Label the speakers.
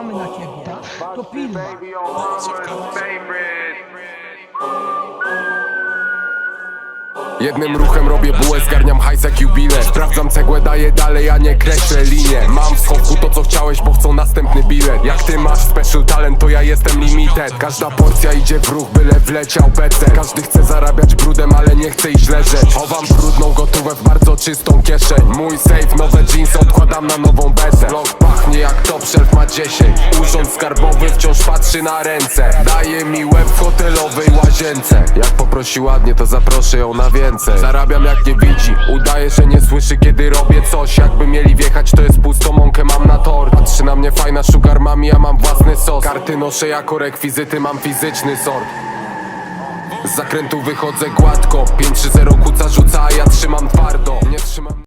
Speaker 1: tylko pilna.
Speaker 2: Jednym ruchem robię bułę, zgarniam hajs jak jubilę Sprawdzam cegłę, daję dalej, a nie kreślę linię Mam w schowku to co chciałeś, bo chcą następny bilet. Jak ty masz special talent, to ja jestem limited. Każda porcja idzie w ruch, byle wleciał PC Każdy chce zarabiać brudem, ale nie chce iść leżeć. Chowam brudną gotówę w bardzo czystą kieszeń. Mój safe, nowe jeansy odkładam na nową betę pachnie jak top shelf ma 10 Urząd skarbowy wciąż patrzy na ręce. Daje mi łeb w hotelowej łazience. Jak poprosi ładnie, to zaproszę ją na więcej. Zarabiam jak nie widzi, udaje, że nie słyszy kiedy robię coś. Jakby mieli wjechać, to jest pusto, mąkę mam na tor Patrzy na mnie fajna sugar mami, ja mam własny sos. Karty noszę jako rekwizyty, mam fizyczny sort. Z zakrętu wychodzę gładko. 5-3-0 kuca rzuca, a ja trzymam twardo Nie trzymam